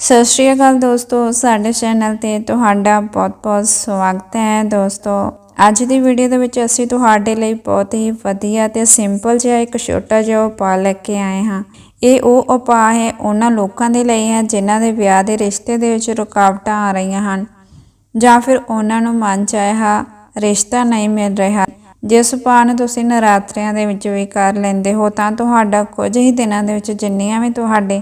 ਸਤਿ ਸ਼੍ਰੀ ਅਕਾਲ ਦੋਸਤੋ, ਸਾਡੇ ਚੈਨਲ ਤੇ ਤੁਹਾਡਾ ਬਹੁਤ-ਬਹੁਤ ਸਵਾਗਤ ਹੈ ਦੋਸਤੋ। ਅੱਜ ਦੀ ਵੀਡੀਓ ਦੇ ਵਿੱਚ ਅਸੀਂ ਤੁਹਾਡੇ ਲਈ ਬਹੁਤ ਹੀ ਵਧੀਆ ਤੇ ਸਿੰਪਲ ਜਿਹਾ ਇੱਕ ਛੋਟਾ ਜਿਹਾ ਉਪਾਅ ਲੈ ਕੇ ਆਏ ਹਾਂ। ਇਹ ਉਹ ਉਪਾਅ ਹੈ, ਉਹਨਾਂ ਲੋਕਾਂ ਦੇ ਲਈ ਹੈ ਜਿਨ੍ਹਾਂ ਦੇ ਵਿਆਹ ਦੇ ਰਿਸ਼ਤੇ ਦੇ ਵਿੱਚ ਰੁਕਾਵਟਾਂ ਆ ਰਹੀਆਂ ਹਨ। ਜਾਂ ਫਿਰ ਉਹਨਾਂ ਨੂੰ ਮਨ ਚਾਹਿਆ ਰਿਸ਼ਤਾ ਨਹੀਂ ਮਿਲ ਰਿਹਾ। ਜਿਸ ਉਪਾਅ ਨੂੰ ਤੁਸੀਂ ਨਰਾਤਰਿਆਂ ਦੇ ਵਿੱਚ ਵੀ ਕਰ ਲੈਂਦੇ ਹੋ, ਤਾਂ ਤੁਹਾਡਾ ਕੁਝ ਹੀ ਦਿਨਾਂ ਦੇ ਵਿੱਚ ਜਿੰਨੀਆਂ ਵੀ ਤੁਹਾਡੇ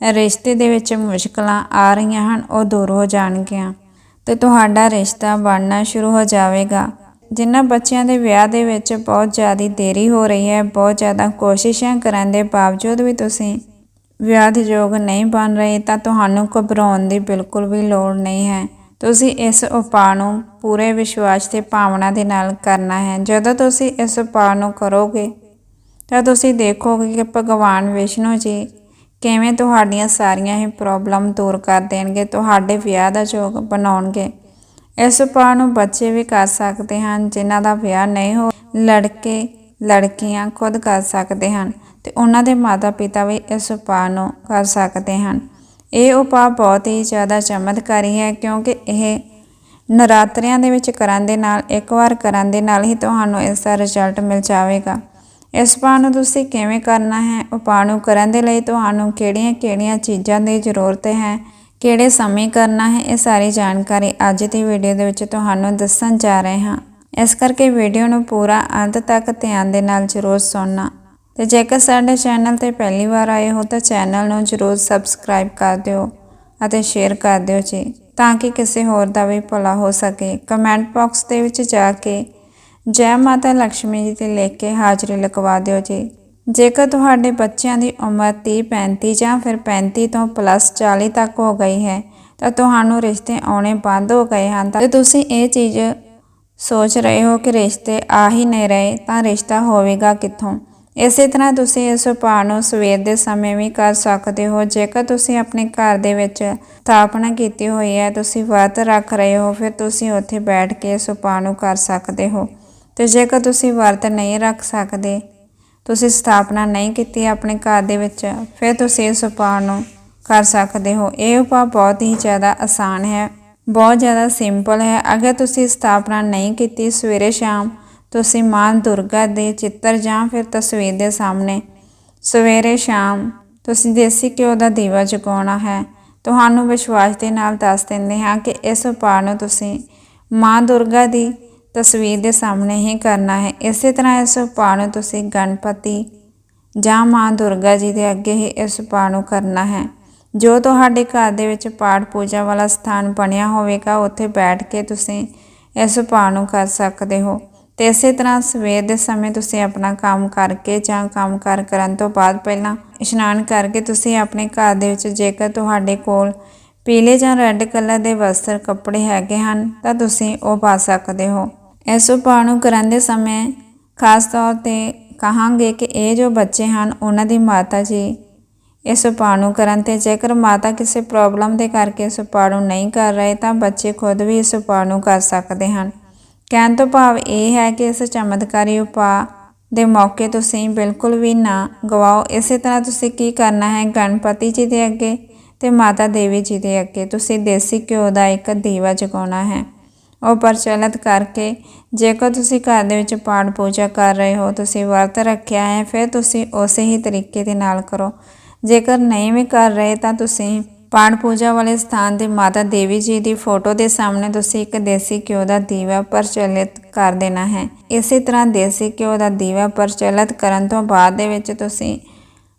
ਰਿਸ਼ਤੇ ਦੇ ਵਿੱਚ ਮੁਸ਼ਕਲਾਂ ਆ ਰਹੀਆਂ ਹਨ, ਉਹ ਦੂਰ ਹੋ ਜਾਣਗੀਆਂ। ਤੇ ਤੁਹਾਡਾ ਰਿਸ਼ਤਾ ਬਣਨਾ ਸ਼ੁਰੂ ਹੋ ਜਾਵੇਗਾ। ਜਿਨ੍ਹਾਂ ਬੱਚਿਆਂ ਦੇ ਵਿਆਹ ਦੇ ਵਿੱਚ ਬਹੁਤ ਜ਼ਿਆਦਾ ਦੇਰੀ ਹੋ ਰਹੀ ਹੈ, ਬਹੁਤ ਜ਼ਿਆਦਾ ਕੋਸ਼ਿਸ਼ਾਂ ਕਰਨ ਦੇ ਬਾਵਜੂਦ ਵੀ ਤੁਸੀਂ ਵਿਆਹ ਦੇ ਯੋਗ ਨਹੀਂ ਬਣ ਰਹੇ, ਤਾਂ ਤੁਹਾਨੂੰ ਘਬਰਾਉਣ ਦੀ ਬਿਲਕੁਲ ਵੀ ਲੋੜ ਨਹੀਂ ਹੈ। ਤੁਸੀਂ ਇਸ ਉਪਾਅ ਨੂੰ ਪੂਰੇ ਵਿਸ਼ਵਾਸ ਤੇ ਭਾਵਨਾ ਦੇ ਨਾਲ ਕਰਨਾ ਹੈ। ਜਦੋਂ ਤੁਸੀਂ ਇਸ ਉਪਾਅ ਨੂੰ ਕਰੋਗੇ, ਤਾਂ ਤੁਸੀਂ ਦੇਖੋਗੇ ਕਿ ਭਗਵਾਨ ਵਿਸ਼ਨੂੰ ਜੀ ਕਿਵੇਂ ਤੁਹਾਡੀਆਂ ਸਾਰੀਆਂ ਹੀ ਪ੍ਰੋਬਲਮ ਦੂਰ ਕਰ ਦੇਣਗੇ, ਤੁਹਾਡੇ ਵਿਆਹ ਦਾ ਯੋਗ ਬਣਾਉਣਗੇ। ਇਸ ਉਪਾਅ ਨੂੰ ਬੱਚੇ ਵੀ ਕਰ ਸਕਦੇ ਹਨ, ਜਿਨ੍ਹਾਂ ਦਾ ਵਿਆਹ ਨਹੀਂ ਹੋ ਲੜਕੇ, ਲੜਕੀਆਂ ਖੁਦ ਕਰ ਸਕਦੇ ਹਨ ਤੇ ਉਹਨਾਂ ਦੇ ਮਾਤਾ-ਪਿਤਾ ਵੀ ਇਸ ਉਪਾਅ ਨੂੰ ਕਰ ਸਕਦੇ ਹਨ। ਇਹ ਉਪਾਅ ਬਹੁਤ ਹੀ ਜ਼ਿਆਦਾ ਚਮਤਕਾਰੀ ਹੈ, ਕਿਉਂਕਿ ਇਹ ਨਰਾਤਰਿਆਂ ਦੇ ਵਿੱਚ ਕਰਨ ਦੇ ਨਾਲ, ਇੱਕ ਵਾਰ ਕਰਨ ਦੇ ਨਾਲ ਹੀ ਤੁਹਾਨੂੰ ਇਸ ਦਾ ਰਿਜ਼ਲਟ ਮਿਲ ਜਾਵੇਗਾ। ਇਸ ਉਪਾਅ ਨੂੰ ਤੁਸੀਂ ਕਿਵੇਂ ਕਰਨਾ ਹੈ? ਉਪਾਅ ਨੂੰ ਕਰਨ ਦੇ ਲਈ ਤੁਹਾਨੂੰ ਕਿਹੜੀਆਂ-ਕਿਹੜੀਆਂ ਚੀਜ਼ਾਂ ਦੀ ਜ਼ਰੂਰਤ ਹੈ? ਕਿਹੜੇ ਸਮੇਂ ਕਰਨਾ ਹੈ? ਇਹ ਸਾਰੀ ਜਾਣਕਾਰੀ ਅੱਜ ਦੀ ਵੀਡੀਓ ਦੇ ਵਿੱਚ ਤੁਹਾਨੂੰ ਦੱਸਣ ਜਾ ਰਹੇ ਹਾਂ। ਇਸ ਕਰਕੇ ਵੀਡੀਓ ਨੂੰ ਪੂਰਾ ਅੰਤ ਤੱਕ ਧਿਆਨ ਦੇ ਨਾਲ ਜ਼ਰੂਰ ਸੁਣਨਾ। ਤੇ ਜੇਕਰ ਸਾਡੇ ਚੈਨਲ ਤੇ ਪਹਿਲੀ ਵਾਰ ਆਏ ਹੋ ਤਾਂ ਚੈਨਲ ਨੂੰ ਜ਼ਰੂਰ ਸਬਸਕ੍ਰਾਈਬ ਕਰ ਦਿਓ ਅਤੇ ਸ਼ੇਅਰ ਕਰ ਦਿਓ ਜੀ, ਤਾਂ ਕਿ ਕਿਸੇ ਹੋਰ ਦਾ ਵੀ ਭਲਾ ਹੋ ਸਕੇ। ਕਮੈਂਟ ਬਾਕਸ ਦੇ ਵਿੱਚ ਜਾ ਕੇ ਜੈ ਮਾਤਾ ਲక్ష్ਮੀ ਜੀ ਤੇ ਲਿਖ ਕੇ ਹਾਜ਼ਰੀ ਲਗਵਾ ਦਿਓ ਜੀ। ਜੇਕਰ ਤੁਹਾਡੇ ਬੱਚਿਆਂ ਦੀ ਉਮਰ 30 35 ਜਾਂ ਫਿਰ 35 ਤੋਂ ਪਲੱਸ 40 ਤੱਕ ਹੋ ਗਈ ਹੈ, ਤਾਂ ਤੁਹਾਨੂੰ ਰਿਸ਼ਤੇ ਆਉਣੇ ਬੰਦ ਹੋ ਗਏ ਹਨ। ਤਾਂ ਤੁਸੀਂ ਇਹ ਚੀਜ਼ ਸੋਚ ਰਹੇ ਹੋ ਕਿ ਰਿਸ਼ਤੇ ਆ ਹੀ ਨਹੀਂ ਰਹੇ, ਤਾਂ ਰਿਸ਼ਤਾ ਹੋਵੇਗਾ ਕਿੱਥੋਂ? ਇਸੇ ਤਰ੍ਹਾਂ ਤੁਸੀਂ ਇਸ ਉਪਾਅ ਨੂੰ ਸਵੇਰ ਦੇ ਸਮੇਂ ਵੀ ਕਰ ਸਕਦੇ ਹੋ। ਜੇਕਰ ਤੁਸੀਂ ਆਪਣੇ ਘਰ ਦੇ ਵਿੱਚ ਸਥਾਪਨਾ ਕੀਤੀ ਹੋਈ ਹੈ, ਤੁਸੀਂ ਵਰਤ ਰੱਖ ਰਹੇ ਹੋ, ਫਿਰ ਤੁਸੀਂ ਉੱਥੇ ਬੈਠ ਕੇ ਇਸ ਉਪਾਅ ਨੂੰ ਕਰ ਸਕਦੇ ਹੋ। ਤੇ ਜੇਕਰ ਤੁਸੀਂ ਵਰਤ ਨਹੀਂ ਰੱਖ ਸਕਦੇ, ਤੁਸੀਂ ਸਥਾਪਨਾ ਨਹੀਂ ਕੀਤੀ ਆਪਣੇ ਘਰ ਦੇ ਵਿੱਚ, ਫਿਰ ਤੁਸੀਂ ਇਸ ਉਪਾਅ ਨੂੰ ਕਰ ਸਕਦੇ ਹੋ। ਇਹ ਉਪਾਅ ਬਹੁਤ ਹੀ ਜ਼ਿਆਦਾ ਆਸਾਨ ਹੈ, ਬਹੁਤ ਜ਼ਿਆਦਾ ਸਿੰਪਲ ਹੈ। ਅਗਰ ਤੁਸੀਂ ਸਥਾਪਨਾ ਨਹੀਂ ਕੀਤੀ ਸਵੇਰੇ ਸ਼ਾਮ, ਤੁਸੀਂ ਮਾਂ ਦੁਰਗਾ ਦੇ ਚਿੱਤਰ ਜਾਂ ਫਿਰ ਤਸਵੀਰ ਦੇ ਸਾਹਮਣੇ ਸਵੇਰੇ ਸ਼ਾਮ ਤੁਸੀਂ ਦੇਸੀ ਘਿਓ ਦਾ ਦੀਵਾ ਜਗਾਉਣਾ ਹੈ। ਤੁਹਾਨੂੰ ਵਿਸ਼ਵਾਸ ਦੇ ਨਾਲ ਦੱਸ ਦਿੰਦੇ ਹਾਂ ਕਿ ਇਸ ਉਪਾਅ ਨੂੰ ਤੁਸੀਂ ਮਾਂ ਦੁਰਗਾ ਦੀ ਤਸਵੀਰ ਦੇ ਸਾਹਮਣੇ ਹੀ ਕਰਨਾ ਹੈ। ਇਸੇ ਤਰ੍ਹਾਂ ਇਸ ਉਪਾਅ ਨੂੰ ਤੁਸੀਂ ਗਣਪਤੀ ਜਾਂ ਮਾਂ ਦੁਰਗਾ ਜੀ ਦੇ ਅੱਗੇ ਹੀ ਇਸ ਉਪਾਅ ਨੂੰ ਕਰਨਾ ਹੈ। ਜੋ ਤੁਹਾਡੇ ਘਰ ਦੇ ਵਿੱਚ ਪਾਠ ਪੂਜਾ ਵਾਲਾ ਸਥਾਨ ਬਣਿਆ ਹੋਵੇਗਾ, ਉੱਥੇ ਬੈਠ ਕੇ ਤੁਸੀਂ ਇਸ ਉਪਾਅ ਨੂੰ ਕਰ ਸਕਦੇ ਹੋ। ਤੇ ਇਸੇ ਤਰ੍ਹਾਂ ਸਵੇਰ ਦੇ ਸਮੇਂ ਤੁਸੀਂ ਆਪਣਾ ਕੰਮ ਕਰਕੇ ਜਾਂ ਕੰਮ ਕਰ ਕਰਨ ਤੋਂ ਬਾਅਦ ਪਹਿਲਾਂ ਇਸ਼ਨਾਨ ਕਰਕੇ ਤੁਸੀਂ ਆਪਣੇ ਘਰ ਦੇ ਵਿੱਚ ਜੇਕਰ ਤੁਹਾਡੇ ਕੋਲ ਪੀਲੇ ਜਾਂ ਰੈੱਡ ਕਲਰ ਦੇ ਵਸਤਰ ਕੱਪੜੇ ਹੈਗੇ ਹਨ, ਤਾਂ ਤੁਸੀਂ ਉਹ ਪਾ ਸਕਦੇ ਹੋ। ਇਸ ਉਪਾਅ ਨੂੰ ਕਰਨ ਦੇ ਸਮੇਂ ਖਾਸ ਤੌਰ ਤੇ ਕਹਾਂਗੇ ਕਿ ਇਹ ਜੋ ਬੱਚੇ ਹਨ, ਉਹਨਾਂ ਦੀ ਮਾਤਾ ਜੀ ਇਸ ਉਪਾਅ ਨੂੰ ਕਰਨ ਤੇ ਜੇਕਰ ਮਾਤਾ ਕਿਸੇ ਪ੍ਰੋਬਲਮ ਦੇ ਕਰਕੇ ਇਸ ਉਪਾਅ ਨੂੰ ਨਹੀਂ ਕਰ ਰਹੇ, ਤਾਂ ਬੱਚੇ ਖੁਦ ਵੀ ਇਸ ਉਪਾਅ ਨੂੰ ਕਰ ਸਕਦੇ ਹਨ। ਕਹਿਣ ਤੋਂ ਭਾਵ ਇਹ ਹੈ ਕਿ ਇਸ ਚਮਤਕਾਰੀ ਉਪਾਅ ਦੇ ਮੌਕੇ ਤੁਸੀਂ ਬਿਲਕੁਲ ਵੀ ਨਾ ਗਵਾਓ। ਇਸੇ ਤਰ੍ਹਾਂ ਤੁਸੀਂ ਕੀ ਕਰਨਾ ਹੈ? ਗਣਪਤੀ ਜੀ ਦੇ ਅੱਗੇ ਤੇ ਮਾਤਾ ਦੇਵੀ ਜੀ ਦੇ ਅੱਗੇ। ਤੁਸੀਂ ਦੇਸੀ ਘਿਓ ਦਾ ਇੱਕ ਦੀਵਾ ਜਗਾਉਣਾ ਹੈ। ਉਹ ਪ੍ਰਚਲਿਤ ਕਰਕੇ ਜੇਕਰ ਤੁਸੀਂ ਘਰ ਦੇ ਵਿੱਚ ਪਾਠ ਪੂਜਾ ਕਰ ਰਹੇ ਹੋ, ਤੁਸੀਂ ਵਰਤ ਰੱਖਿਆ ਹੈ, ਫਿਰ ਤੁਸੀਂ ਉਸੇ ਹੀ ਤਰੀਕੇ ਦੇ ਨਾਲ ਕਰੋ। ਜੇਕਰ ਨਹੀਂ ਵੀ ਕਰ ਰਹੇ, ਤਾਂ ਤੁਸੀਂ ਪਾਠ ਪੂਜਾ ਵਾਲੇ ਸਥਾਨ ਦੇ ਮਾਤਾ ਦੇਵੀ ਜੀ ਦੀ ਫੋਟੋ ਦੇ ਸਾਹਮਣੇ ਤੁਸੀਂ ਇੱਕ ਦੇਸੀ ਘਿਓ ਦਾ ਦੀਵਾ ਪ੍ਰਚਲਿਤ ਕਰ ਦੇਣਾ ਹੈ। ਇਸੇ ਤਰ੍ਹਾਂ ਦੇਸੀ ਘਿਓ ਦਾ ਦੀਵਾ ਪ੍ਰਚਲਿਤ ਕਰਨ ਤੋਂ ਬਾਅਦ ਦੇ ਵਿੱਚ ਤੁਸੀਂ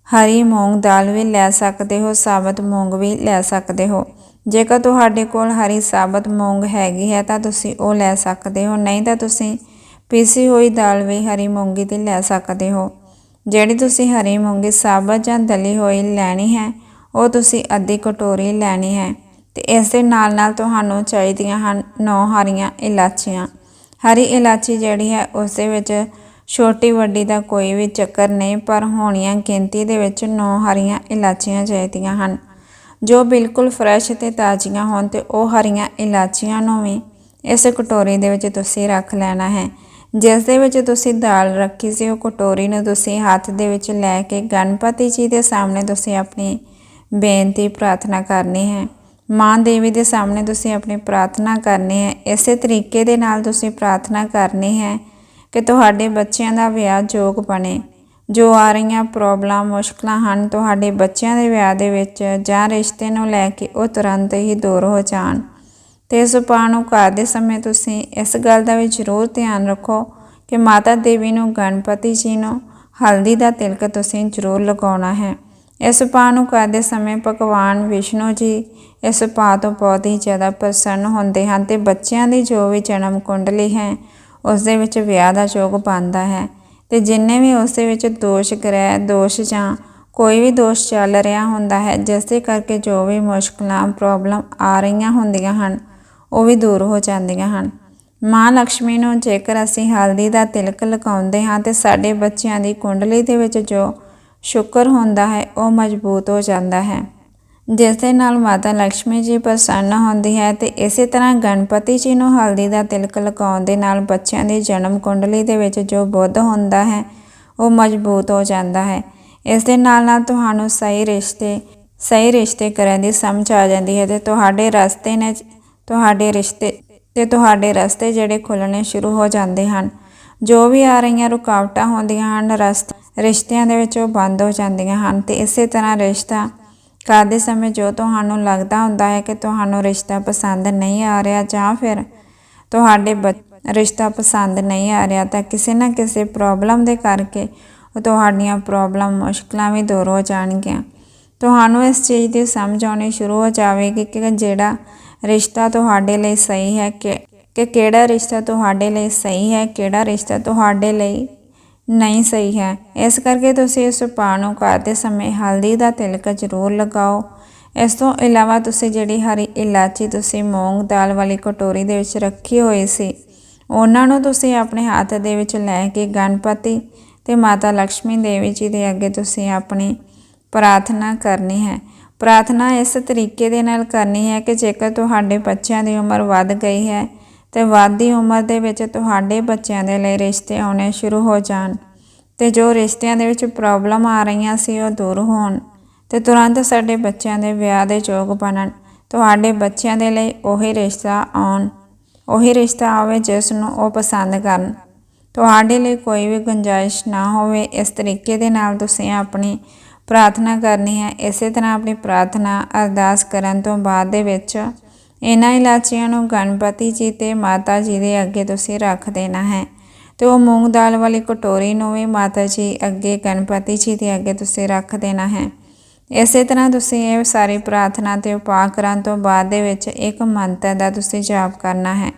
ਹਰੀ ਮੂੰਗ ਦਾਲ ਵੀ ਲੈ ਸਕਦੇ ਹੋ, ਸਾਬਤ ਮੂੰਗ ਵੀ ਲੈ ਸਕਦੇ ਹੋ। ਜੇਕਰ ਤੁਹਾਡੇ ਕੋਲ ਹਰੀ ਸਾਬਤ ਮੂੰਗ ਹੈਗੀ ਹੈ, ਤਾਂ ਤੁਸੀਂ ਉਹ ਲੈ ਸਕਦੇ ਹੋ। ਨਹੀਂ ਤਾਂ ਤੁਸੀਂ ਪੀਸੀ ਹੋਈ ਦਾਲ ਵੀ ਹਰੀ ਮੂੰਗੀ ਦੀ ਲੈ ਸਕਦੇ ਹੋ। ਜਿਹੜੀ ਤੁਸੀਂ ਹਰੀ ਮੂੰਗੀ, ਸਾਬਤ ਜਾਂ ਦਲੀ ਹੋਈ ਲੈਣੀ ਹੈ, ਉਹ ਤੁਸੀਂ ਅੱਧੀ ਕਟੋਰੀ ਲੈਣੀ ਹੈ ਤੇ ਇਸ ਦੇ ਨਾਲ ਨਾਲ ਤੁਹਾਨੂੰ ਚਾਹੀਦੀਆਂ ਹਨ 9 ਹਰੀਆਂ ਇਲਾਚੀਆਂ। ਹਰੀ ਇਲਾਚੀ ਜਿਹੜੀ ਹੈ ਉਸ ਦੇ ਵਿੱਚ ਛੋਟੀ ਵੱਡੀ ਦਾ ਕੋਈ ਵੀ ਚੱਕਰ ਨਹੀਂ, ਪਰ ਹੋਣੀਆਂ ਗਿਣਤੀ ਦੇ ਵਿੱਚ 9 ਹਰੀਆਂ ਇਲਾਚੀਆਂ ਚਾਹੀਦੀਆਂ ਹਨ। ਜੋ ਬਿਲਕੁਲ ਫਰੈਸ਼ ਤੇ ਤਾਜ਼ੀਆਂ ਹੋਣ ਤੇ ਉਹ ਹਰੀਆਂ ਇਲਾਚੀਆਂ ਨੂੰ ਵੀ ਇਸ ਕਟੋਰੀ ਦੇ ਵਿੱਚ ਤੁਸੀਂ ਰੱਖ ਲੈਣਾ ਹੈ। ਜਿਸ ਦੇ ਵਿੱਚ ਤੁਸੀਂ ਦਾਲ ਰੱਖੀ ਸੀ, ਉਹ ਕਟੋਰੀ ਨੂੰ ਤੁਸੀਂ ਹੱਥ ਦੇ ਵਿੱਚ ਲੈ ਕੇ ਗਣਪਤੀ ਜੀ ਦੇ ਸਾਹਮਣੇ ਤੁਸੀਂ ਆਪਣੀ ਬੇਨਤੀ ਪ੍ਰਾਰਥਨਾ ਕਰਨੀ ਹੈ। ਮਾਂ ਦੇਵੀ ਦੇ ਸਾਹਮਣੇ ਤੁਸੀਂ ਆਪਣੀ ਪ੍ਰਾਰਥਨਾ ਕਰਨੀ ਹੈ। ਇਸੇ ਤਰੀਕੇ ਦੇ ਨਾਲ ਤੁਸੀਂ ਪ੍ਰਾਰਥਨਾ ਕਰਨੀ ਹੈ ਕਿ ਤੁਹਾਡੇ ਬੱਚਿਆਂ ਦਾ ਵਿਆਹ ਯੋਗ ਬਣੇ। ਜੋ ਆ ਰਹੀਆਂ ਪ੍ਰੋਬਲਮ ਮੁਸ਼ਕਲਾਂ ਹਨ ਤੁਹਾਡੇ ਬੱਚਿਆਂ ਦੇ ਵਿਆਹ ਦੇ ਵਿੱਚ ਜਾਂ ਰਿਸ਼ਤੇ ਨੂੰ ਲੈ ਕੇ ਉਹ ਤੁਰੰਤ ਹੀ ਦੂਰ ਹੋ ਜਾਣ। ਤੇ ਇਸ ਉਪਾਅ ਨੂੰ ਕਰਦੇ ਸਮੇਂ ਤੁਸੀਂ ਇਸ ਗੱਲ ਦਾ ਵੀ ਜ਼ਰੂਰ ਧਿਆਨ ਰੱਖੋ ਕਿ ਮਾਤਾ ਦੇਵੀ ਨੂੰ, ਗਣਪਤੀ ਜੀ ਨੂੰ ਹਲਦੀ ਦਾ ਤਿਲਕ ਤੁਸੀਂ ਜ਼ਰੂਰ ਲਗਾਉਣਾ ਹੈ। ਇਸ ਉਪਾਅ ਨੂੰ ਕਰਦੇ ਸਮੇਂ ਭਗਵਾਨ ਵਿਸ਼ਨੂੰ ਜੀ ਇਸ ਉਪਾਅ ਤੋਂ ਬਹੁਤ ਹੀ ਜ਼ਿਆਦਾ ਪ੍ਰਸੰਨ ਹੁੰਦੇ ਹਨ ਤੇ ਬੱਚਿਆਂ ਦੀ ਜੋ ਵੀ ਜਨਮ ਕੁੰਡਲੀ ਹੈ, ਉਸ ਦੇ ਵਿੱਚ ਵਿਆਹ ਦਾ ਯੋਗ ਬਣਦਾ ਹੈ। ਤੇ ਜਿੰਨੇ ਵੀ ਉਸ ਦੇ ਵਿੱਚ ਦੋਸ਼ ਗ੍ਰਹਿ, ਦੋਸ਼ ਜਾਂ ਕੋਈ ਵੀ ਦੋਸ਼ ਚੱਲ ਰਿਹਾ ਹੁੰਦਾ ਹੈ, ਜਿਸ ਦੇ ਕਰਕੇ ਜੋ ਵੀ ਮੁਸ਼ਕਲਾਂ ਪ੍ਰੋਬਲਮ ਆ ਰਹੀਆਂ ਹੁੰਦੀਆਂ ਹਨ, ਉਹ ਵੀ ਦੂਰ ਹੋ ਜਾਂਦੀਆਂ ਹਨ। ਮਾਂ ਲక్ష్ਮੀ ਨੂੰ ਜੇਕਰ ਅਸੀਂ ਹਲਦੀ ਦਾ ਤਿਲਕ ਲਗਾਉਂਦੇ ਹਾਂ ਤੇ ਸਾਡੇ ਬੱਚਿਆਂ ਦੀ ਕੁੰਡਲੀ ਦੇ ਵਿੱਚ ਜੋ ਸ਼ੁਕਰ ਹੁੰਦਾ ਹੈ, ਉਹ ਮਜ਼ਬੂਤ ਹੋ ਜਾਂਦਾ ਹੈ। ਜਿਸ ਦੇ ਨਾਲ ਮਾਤਾ ਲక్ష్ਮੀ ਜੀ ਪ੍ਰਸੰਨ ਹੁੰਦੀ ਹੈ ਤੇ ਇਸੇ ਤਰ੍ਹਾਂ ਗਣਪਤੀ ਜੀ ਨੂੰ ਹਲਦੀ ਦਾ ਤਿਲਕ ਲਗਾਉਣ ਦੇ ਨਾਲ ਬੱਚਿਆਂ ਦੀ ਜਨਮ ਕੁੰਡਲੀ ਦੇ ਵਿੱਚ ਜੋ ਬੁੱਧ ਹੁੰਦਾ ਹੈ, ਉਹ ਮਜ਼ਬੂਤ ਹੋ ਜਾਂਦਾ ਹੈ। ਇਸ ਦੇ ਨਾਲ ਨਾਲ ਤੁਹਾਨੂੰ ਸਹੀ ਰਿਸ਼ਤੇ ਸਹੀ ਰਿਸ਼ਤੇ ਕਰਨ ਦੀ ਸਮਝ ਆ ਜਾਂਦੀ ਹੈ ਤੇ ਤੁਹਾਡੇ ਰਸਤੇ ਨੇ ਤੁਹਾਡੇ ਰਿਸ਼ਤੇ ਤੇ ਤੁਹਾਡੇ ਰਸਤੇ ਜਿਹੜੇ ਖੁੱਲਣੇ ਸ਼ੁਰੂ ਹੋ ਜਾਂਦੇ ਹਨ। ਜੋ ਵੀ ਆ ਰਹੀਆਂ ਰੁਕਾਵਟਾਂ ਹੁੰਦੀਆਂ ਹਨ, ਰਸਤੇ, ਰਿਸ਼ਤਿਆਂ ਦੇ ਵਿੱਚ ਉਹ ਬੰਦ ਹੋ ਜਾਂਦੀਆਂ ਹਨ ਤੇ ਇਸੇ ਤਰ੍ਹਾਂ ਰਿਸ਼ਤਾ ਕਰਦੇ ਸਮੇਂ ਜੋ ਤੁਹਾਨੂੰ ਲੱਗਦਾ ਹੁੰਦਾ ਹੈ ਕਿ ਤੁਹਾਨੂੰ ਰਿਸ਼ਤਾ ਪਸੰਦ ਨਹੀਂ ਆ ਰਿਹਾ ਜਾਂ ਫਿਰ ਤੁਹਾਡੇ ਰਿਸ਼ਤਾ ਪਸੰਦ ਨਹੀਂ ਆ ਰਿਹਾ, ਤਾਂ ਕਿਸੇ ਨਾ ਕਿਸੇ ਪ੍ਰੋਬਲਮ ਦੇ ਕਰਕੇ ਉਹ ਤੁਹਾਡੀਆਂ ਪ੍ਰੋਬਲਮ ਮੁਸ਼ਕਲਾਂ ਵੀ ਦੂਰ ਹੋ ਜਾਣਗੀਆਂ। ਤੁਹਾਨੂੰ ਇਸ ਚੀਜ਼ ਦੀ ਸਮਝ ਆਉਣੀ ਸ਼ੁਰੂ ਹੋ ਜਾਵੇਗੀ ਕਿ ਜਿਹੜਾ ਰਿਸ਼ਤਾ ਤੁਹਾਡੇ ਲਈ ਸਹੀ ਹੈ ਕਿ ਕਿ ਕਿਹੜਾ ਰਿਸ਼ਤਾ ਤੁਹਾਡੇ ਲਈ ਸਹੀ ਹੈ, ਕਿਹੜਾ ਰਿਸ਼ਤਾ ਤੁਹਾਡੇ ਲਈ ਨਹੀਂ ਸਹੀ ਹੈ। ਇਸ ਕਰਕੇ ਤੁਸੀਂ ਇਸ ਉਪਾਅ ਨੂੰ ਕਰਦੇ ਸਮੇਂ ਹਲਦੀ ਦਾ ਤਿਲਕ ਜ਼ਰੂਰ ਲਗਾਓ। ਇਸ ਤੋਂ ਇਲਾਵਾ ਤੁਸੀਂ ਜਿਹੜੀ ਹਰੀ ਇਲਾਚੀ ਤੁਸੀਂ ਮੂੰਗ ਦਾਲ ਵਾਲੀ ਕਟੋਰੀ ਦੇ ਵਿੱਚ ਰੱਖੀ ਹੋਈ ਸੀ, ਉਹਨਾਂ ਨੂੰ ਤੁਸੀਂ ਆਪਣੇ ਹੱਥ ਦੇ ਵਿੱਚ ਲੈ ਕੇ ਗਣਪਤੀ ਤੇ ਮਾਤਾ ਲక్ష్ਮੀ ਦੇਵੀ ਜੀ ਦੇ ਅੱਗੇ ਤੁਸੀਂ ਆਪਣੀ ਪ੍ਰਾਰਥਨਾ ਕਰਨੀ ਹੈ। ਪ੍ਰਾਰਥਨਾ ਇਸ ਤਰੀਕੇ ਦੇ ਨਾਲ ਕਰਨੀ ਹੈ ਕਿ ਜੇਕਰ ਤੁਹਾਡੇ ਬੱਚਿਆਂ ਦੀ ਉਮਰ ਵੱਧ ਗਈ ਹੈ ਤੇ ਵੱਧਦੀ ਉਮਰ ਦੇ ਵਿੱਚ ਤੁਹਾਡੇ ਬੱਚਿਆਂ ਦੇ ਲਈ ਰਿਸ਼ਤੇ ਆਉਣੇ ਸ਼ੁਰੂ ਹੋ ਜਾਣ ਤੇ ਜੋ ਰਿਸ਼ਤਿਆਂ ਦੇ ਵਿੱਚ ਪ੍ਰੋਬਲਮ ਆ ਰਹੀਆਂ ਸੀ ਉਹ ਦੂਰ ਹੋਣ ਤੇ ਤੁਰੰਤ ਸਾਡੇ ਬੱਚਿਆਂ ਦੇ ਵਿਆਹ ਦੇ ਯੋਗ ਬਣਨ, ਤੁਹਾਡੇ ਬੱਚਿਆਂ ਦੇ ਲਈ ਉਹੀ ਰਿਸ਼ਤਾ ਆਉਣ, ਉਹੀ ਰਿਸ਼ਤਾ ਆਵੇ ਜਿਸ ਨੂੰ ਉਹ ਪਸੰਦ ਕਰਨ। ਤੁਹਾਡੇ ਲਈ ਕੋਈ ਵੀ ਗੁੰਜਾਇਸ਼ ਨਾ ਹੋਵੇ, ਇਸ ਤਰੀਕੇ ਦੇ ਨਾਲ ਤੁਸੀਂ ਆਪਣੀ ਪ੍ਰਾਰਥਨਾ ਕਰਨੀ ਹੈ। ਇਸੇ ਤਰ੍ਹਾਂ ਆਪਣੀ ਪ੍ਰਾਰਥਨਾ ਅਰਦਾਸ ਕਰਨ ਤੋਂ ਬਾਅਦ ਦੇ ਵਿੱਚ ਇਹਨਾਂ ਇਲਾਚੀਆਂ ਨੂੰ ਗਣਪਤੀ ਜੀ ਤੇ ਮਾਤਾ ਜੀ ਦੇ ਅੱਗੇ ਤੁਸੀਂ ਰੱਖ ਦੇਣਾ ਹੈ ਤੇ ਉਹ ਮੂੰਗ ਦਾਲ ਵਾਲੀ ਕਟੋਰੀ ਨੂੰ ਵੀ ਮਾਤਾ ਜੀ ਅੱਗੇ, ਗਣਪਤੀ ਜੀ ਦੇ ਅੱਗੇ ਤੁਸੀਂ ਰੱਖ ਦੇਣਾ ਹੈ। ਇਸੇ ਤਰ੍ਹਾਂ ਤੁਸੀਂ ਇਹ ਸਾਰੀ ਪ੍ਰਾਰਥਨਾ ਤੇ ਉਪਾਅ ਕਰਨ ਤੋਂ ਬਾਅਦ ਦੇ ਵਿੱਚ ਇੱਕ ਮੰਤਰ ਦਾ ਤੁਸੀਂ ਜਾਪ ਕਰਨਾ ਹੈ।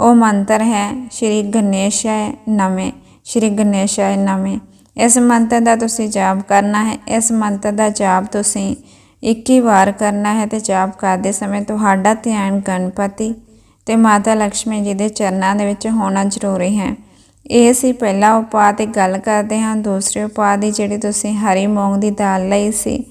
ਉਹ ਮੰਤਰ ਹੈ, ਸ਼੍ਰੀ ਗਣੇਸ਼ਾය ਨਮੇ, ਸ਼੍ਰੀ ਗਣੇਸ਼ਾਏ ਨਮੇ। ਇਸ ਮੰਤਰ ਦਾ ਤੁਸੀਂ ਜਾਪ ਕਰਨਾ ਹੈ। ਇਸ ਮੰਤਰ ਦਾ ਜਾਪ ਤੁਸੀਂ 21 ਵਾਰ ਕਰਨਾ ਹੈ ਤੇ ਜਾਪ ਕਰਦੇ ਸਮੇਂ ਤੁਹਾਡਾ ਧਿਆਨ ਗਣਪਤੀ ਤੇ ਮਾਤਾ ਲక్ష్ਮੀ ਜੀ ਦੇ ਚਰਨਾਂ ਦੇ ਵਿੱਚ ਹੋਣਾ ਜ਼ਰੂਰੀ ਹੈ। ਇਹ ਸੀ ਪਹਿਲਾ ਉਪਾਅ ਤੇ ਗੱਲ ਕਰਦੇ ਹਾਂ। ਦੂਸਰੇ ਉਪਾਅ ਦੀ ਜਿਹੜੀ ਤੁਸੀਂ ਹਰੀ ਮੂੰਗ ਦੀ ਦਾਲ ਲਈ ਸੀ,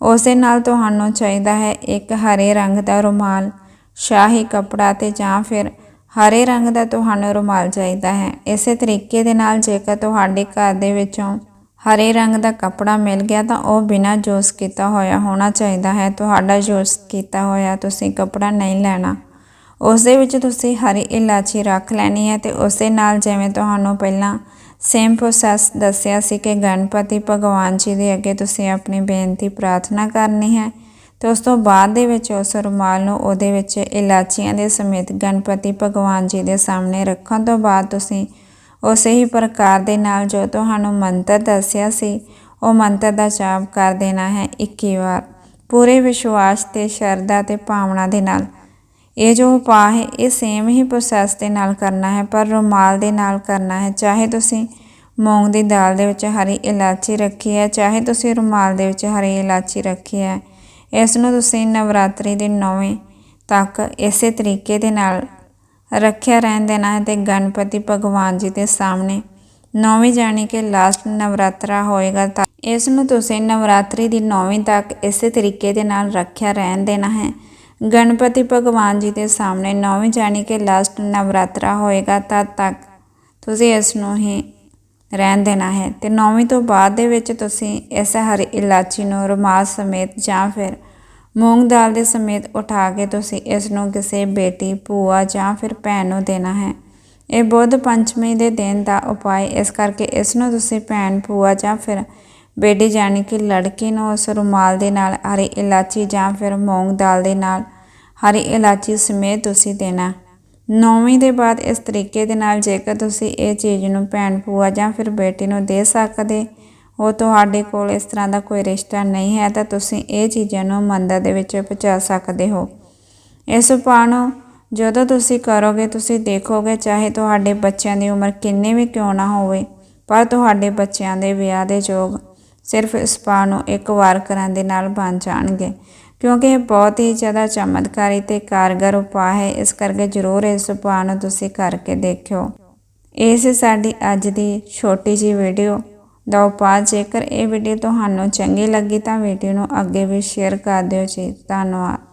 ਉਸੇ ਨਾਲ ਤੁਹਾਨੂੰ ਚਾਹੀਦਾ ਹੈ ਇੱਕ ਹਰੇ ਰੰਗ ਦਾ ਰੁਮਾਲ, ਸ਼ਾਹੀ ਕਪੜਾ ਤੇ ਜਾਂ ਫਿਰ ਹਰੇ ਰੰਗ ਦਾ ਤੁਹਾਨੂੰ ਰੁਮਾਲ ਚਾਹੀਦਾ ਹੈ। ਇਸੇ ਤਰੀਕੇ ਦੇ ਨਾਲ ਜੇਕਰ ਤੁਹਾਡੇ ਘਰ ਦੇ ਵਿੱਚੋਂ ਹਰੇ ਰੰਗ ਦਾ ਕੱਪੜਾ ਮਿਲ ਗਿਆ ਤਾਂ ਉਹ ਬਿਨਾਂ ਜੂਸ ਕੀਤਾ ਹੋਇਆ ਹੋਣਾ ਚਾਹੀਦਾ ਹੈ। ਤੁਹਾਡਾ ਜੂਸ ਕੀਤਾ ਹੋਇਆ ਤੁਸੀਂ ਕੱਪੜਾ ਨਹੀਂ ਲੈਣਾ। ਉਸ ਦੇ ਵਿੱਚ ਤੁਸੀਂ ਹਰੀ ਇਲਾਚੀ ਰੱਖ ਲੈਣੀ ਹੈ ਤੇ ਉਸ ਨਾਲ ਜਿਵੇਂ ਤੁਹਾਨੂੰ ਪਹਿਲਾਂ ਸੇਮ ਪ੍ਰੋਸੈਸ ਦੱਸਿਆ ਸੀ ਕਿ ਗਣਪਤੀ ਭਗਵਾਨ ਜੀ ਦੇ ਅੱਗੇ ਤੁਸੀਂ ਆਪਣੀ ਬੇਨਤੀ ਪ੍ਰਾਰਥਨਾ ਕਰਨੀ ਹੈ ਤੇ ਉਸ ਤੋਂ ਬਾਅਦ ਦੇ ਵਿੱਚ ਉਸ ਰੁਮਾਲ ਨੂੰ ਉਹਦੇ ਵਿੱਚ ਇਲਾਚੀਆਂ ਦੇ ਸਮੇਤ ਗਣਪਤੀ ਭਗਵਾਨ ਜੀ ਦੇ ਸਾਹਮਣੇ ਰੱਖਣ ਤੋਂ ਬਾਅਦ ਤੁਸੀਂ ਉਸੇ ਹੀ ਪ੍ਰਕਾਰ ਦੇ ਨਾਲ ਜੋ ਤੁਹਾਨੂੰ ਮੰਤਰ ਦੱਸਿਆ ਸੀ, ਉਹ ਮੰਤਰ ਦਾ ਜਾਪ ਕਰ ਦੇਣਾ ਹੈ 21 ਵਾਰ। ਪੂਰੇ ਵਿਸ਼ਵਾਸ ਤੇ ਸ਼ਰਧਾ ਤੇ ਭਾਵਨਾ ਦੇ ਨਾਲ। ਇਹ ਜੋ ਉਪਾਅ ਹੈ, ਇਹ ਸੇਮ ਹੀ ਪ੍ਰੋਸੈਸ ਦੇ ਨਾਲ ਕਰਨਾ ਹੈ, ਪਰ ਰੁਮਾਲ ਦੇ ਨਾਲ ਕਰਨਾ ਹੈ। ਚਾਹੇ ਤੁਸੀਂ ਮੂੰਗ ਦੀ ਦਾਲ ਦੇ ਵਿੱਚ ਹਰੀ ਇਲਾਚੀ ਰੱਖੀ ਹੈ, ਚਾਹੇ ਤੁਸੀਂ ਰੁਮਾਲ ਦੇ ਵਿੱਚ ਹਰੀ ਇਲਾਚੀ ਰੱਖੀ ਹੈ, ਇਸ ਨੂੰ ਤੁਸੀਂ ਨਵਰਾਤਰੀ ਦੇ 9ਵੇਂ ਤੱਕ ਇਸੇ ਤਰੀਕੇ ਦੇ ਨਾਲ ਰੱਖਿਆ ਰਹਿਣ ਦੇਣਾ ਹੈ ਤੇ ਗਣਪਤੀ ਭਗਵਾਨ ਜੀ ਦੇ ਸਾਹਮਣੇ। ਨੌਵੀਂ ਜਾਣੀ ਕਿ ਲਾਸਟ ਨਵਰਾਤਰਾ ਹੋਏਗਾ ਤਾਂ ਇਸ ਨੂੰ ਤੁਸੀਂ ਨਵਰਾਤਰੀ ਦੀ ਨੌਵੀਂ ਤੱਕ ਇਸੇ ਤਰੀਕੇ ਦੇ ਨਾਲ ਰੱਖਿਆ ਰਹਿਣ ਦੇਣਾ ਹੈ। ਗਣਪਤੀ ਭਗਵਾਨ ਜੀ ਦੇ ਸਾਹਮਣੇ ਨੌਵੀਂ ਜਾਣੀ ਕਿ ਲਾਸਟ ਨਵਰਾਤਰਾ ਹੋਏਗਾ ਤਦ ਤੱਕ ਤੁਸੀਂ ਇਸ ਨੂੰ ਹੀ ਰਹਿਣ ਦੇਣਾ ਹੈ। ਤੇ ਨੌਵੀਂ ਤੋਂ ਬਾਅਦ ਦੇ ਵਿੱਚ ਤੁਸੀਂ ਇਸ ਹਰੀ ਇਲਾਚੀ ਨੂੰ ਰੁਮਾਲ ਸਮੇਤ ਜਾਂ ਫਿਰ ਮੂੰਗ ਦਾਲ ਦੇ ਸਮੇਤ ਉਠਾ ਕੇ ਤੁਸੀਂ ਇਸ ਨੂੰ ਕਿਸੇ ਬੇਟੀ, ਭੂਆ ਜਾਂ ਫਿਰ ਭੈਣ ਨੂੰ ਦੇਣਾ ਹੈ। ਇਹ ਬੁੱਧ ਪੰਚਮੀ ਦੇ ਦਿਨ ਦਾ ਉਪਾਅ ਇਸ ਕਰਕੇ ਇਸ ਨੂੰ ਤੁਸੀਂ ਭੈਣ, ਭੂਆ ਜਾਂ ਫਿਰ ਬੇਟੀ ਜਾਣੀ ਕਿ ਲੜਕੀ ਨੂੰ ਉਸ ਰੁਮਾਲ ਦੇ ਨਾਲ, ਹਰੀ ਇਲਾਚੀ ਜਾਂ ਫਿਰ ਮੂੰਗ ਦਾਲ ਦੇ ਨਾਲ, ਹਰੀ ਇਲਾਚੀ ਸਮੇਤ ਤੁਸੀਂ ਦੇਣਾ। ਨੌਵੀਂ ਦੇ ਬਾਅਦ ਇਸ ਤਰੀਕੇ ਦੇ ਨਾਲ ਜੇਕਰ ਤੁਸੀਂ ਇਹ ਚੀਜ਼ ਨੂੰ ਭੈਣ, ਭੂਆ ਜਾਂ ਫਿਰ ਬੇਟੀ ਨੂੰ ਦੇ ਸਕਦੇ ਉਹ ਤੁਹਾਡੇ ਕੋਲ ਇਸ ਤਰ੍ਹਾਂ ਦਾ ਕੋਈ ਰਿਸ਼ਤਾ ਨਹੀਂ ਹੈ ਤਾਂ ਤੁਸੀਂ ਇਹ ਚੀਜ਼ਾਂ ਨੂੰ ਮੰਦਰ ਦੇ ਵਿੱਚ ਪਹੁੰਚਾ ਸਕਦੇ ਹੋ। ਇਸ ਉਪਾਅ ਨੂੰ ਜਦੋਂ ਤੁਸੀਂ ਕਰੋਗੇ, ਤੁਸੀਂ ਦੇਖੋਗੇ ਚਾਹੇ ਤੁਹਾਡੇ ਬੱਚਿਆਂ ਦੀ ਉਮਰ ਕਿੰਨੇ ਵੀ ਕਿਉਂ ਨਾ ਹੋਵੇ, ਪਰ ਤੁਹਾਡੇ ਬੱਚਿਆਂ ਦੇ ਵਿਆਹ ਦੇ ਯੋਗ ਸਿਰਫ ਇਸ ਉਪਾਅ ਨੂੰ ਇੱਕ ਵਾਰ ਕਰਨ ਦੇ ਨਾਲ ਬਣ ਜਾਣਗੇ। ਕਿਉਂਕਿ ਇਹ ਬਹੁਤ ਹੀ ਜ਼ਿਆਦਾ ਚਮਤਕਾਰੀ ਤੇ ਕਾਰਗਰ ਉਪਾਅ ਹੈ, ਇਸ ਕਰਕੇ ਜ਼ਰੂਰ ਇਸ ਉਪਾਅ ਨੂੰ ਤੁਸੀਂ ਕਰਕੇ ਦੇਖਿਓ। ਇਹ ਸੀ ਸਾਡੀ ਅੱਜ ਦੀ ਛੋਟੀ ਜੀ ਵੀਡੀਓ ਦਾ ਉਪਾਅ, ਜੇਕਰ ਇਹ ਵੀਡੀਓ ਤੁਹਾਨੂੰ ਚੰਗੀ ਲੱਗੀ ਤਾਂ ਵੀਡੀਓ ਨੂੰ ਅੱਗੇ ਵੀ ਸ਼ੇਅਰ ਕਰ ਦਿਓ ਜੀ। ਧੰਨਵਾਦ।